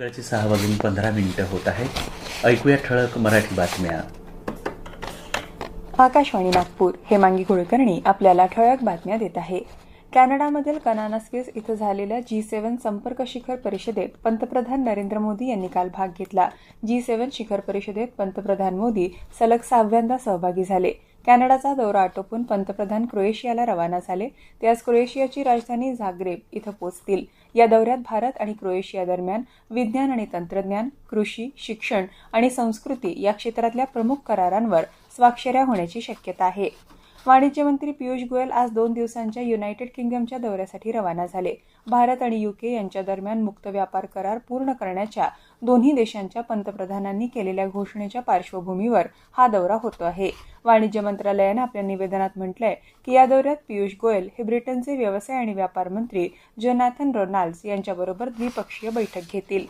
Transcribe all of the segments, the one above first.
सकाळची सहा वाजून पंधरा मिनिटं होत आहेत. ऐकूया ठळक मराठी बातम्या. आकाशवाणी नागपूर हेमांगी कुलकर्णी आपल्याला ठळक बातम्या देत आहे. कॅनडामधील कनानास्किस इथं झालेल्या जी सेव्हन संपर्क शिखर परिषदेत पंतप्रधान नरेंद्र मोदी यांनी काल भाग घेतला. जी सेव्हन शिखर परिषदेत पंतप्रधान मोदी सलग सहाव्यांदा सहभागी झाले. कॅनडाचा दौरा आटोपून पंतप्रधान क्रोएशियाला रवाना झाले. ते आज क्रोएशियाची राजधानी झाग्रेब इथं पोचतील. या दौऱ्यात भारत आणि क्रोएशिया दरम्यान विज्ञान आणि तंत्रज्ञान कृषी शिक्षण आणि संस्कृती या क्षेत्रातल्या प्रमुख करारांवर स्वाक्षऱ्या होण्याची शक्यता आहे. वाणिज्य मंत्री पियुष गोयल आज दोन दिवसांच्या युनायटेड किंगडमच्या दौऱ्यासाठी रवाना झाले. भारत आणि युके यांच्या दरम्यान मुक्त व्यापार करार पूर्ण करण्याच्या दोन्ही देशांच्या पंतप्रधानांनी केलेल्या घोषणेच्या पार्श्वभूमीवर हा दौरा होतो आहे. वाणिज्य मंत्रालयानं आपल्या निवेदनात म्हटलंय की या दौऱ्यात पियुष गोयल हे ब्रिटनचे व्यवसाय आणि व्यापार मंत्री जोनाथन रोनाल्ड्स यांच्याबरोबर द्विपक्षीय बैठक घेतील.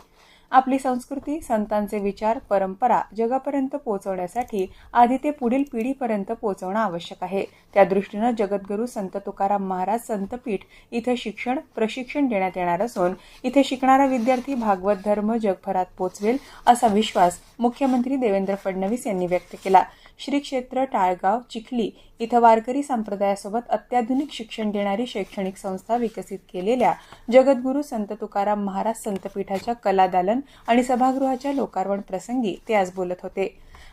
आपली संस्कृती संतांचे विचार परंपरा जगापर्यंत पोहोचवण्यासाठी आधी ते पुढील पिढीपर्यंत पोहोचवणं आवश्यक आहे. त्या दृष्टीनं जगद्गुरू संत तुकाराम महाराज संतपीठ इथं शिक्षण प्रशिक्षण देण्यात येणार असून इथे शिकणारा विद्यार्थी भागवत धर्म जगभरात पोचवेल असा विश्वास मुख्यमंत्री देवेंद्र फडणवीस यांनी व्यक्त केला. श्री क्षेत्र टाळगाव चिखली इथं वारकरी संप्रदायासोबत अत्याधुनिक शिक्षण देणारी शैक्षणिक संस्था विकसित केलेल्या जगद्गुरू संत तुकाराम महाराज संतपीठाच्या कलादालन आणि सभागृहाच्या लोकार्पण प्रसंगी ते आज बोलत होते.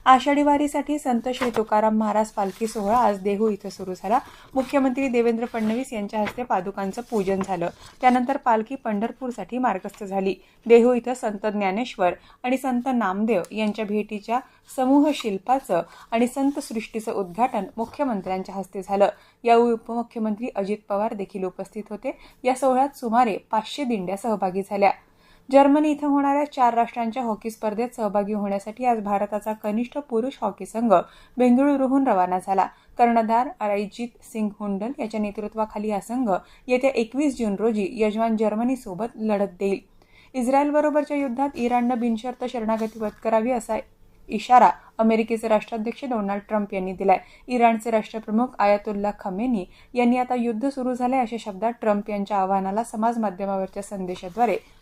आषाढी वारीसाठी संत श्री तुकाराम महाराज पालखी सोहळा आज देहू इथं सुरू झाला. मुख्यमंत्री देवेंद्र फडणवीस यांच्या हस्ते पादुकांचं पूजन झालं. त्यानंतर पालखी पंढरपूरसाठी मार्गस्थ झाली. देहू इथं संत ज्ञानेश्वर आणि संत नामदेव यांच्या भेटीच्या समूह शिल्पाचं आणि संत सृष्टीचं उद्घाटन मुख्यमंत्र्यांच्या हस्ते झालं. या उपमुख्यमंत्री अजित पवार देखील उपस्थित होते. या सोहळ्यात सुमारे पाचशे दिंड्या सहभागी झाल्या. जर्मनी इथं होणाऱ्या चार राष्ट्रांच्या हॉकी स्पर्धेत सहभागी होण्यासाठी आज भारताचा कनिष्ठ पुरुष हॉकी संघ बेंगळुरूहून रवाना झाला. कर्णधार अराईजित सिंग हुंडल याच्या नेतृत्वाखाली हा संघ येत्या एकवीस जून रोजी यजमान जर्मनीसोबत लढत देईल. इस्रायलबरोबरच्या युद्धात इराणनं बिनशर्त शरणागती पत्करावी असा इशारा अमेरिकेचे राष्ट्राध्यक्ष डोनाल्ड ट्रम्प यांनी दिलाय. इराणचे राष्ट्रप्रमुख आयातुल्ला खमेनी यांनी आता युद्ध सुरू झाले अशा शब्दात ट्रम्प यांच्या आवाहनाला समाज माध्यमावरच्या संदेशाद्वारे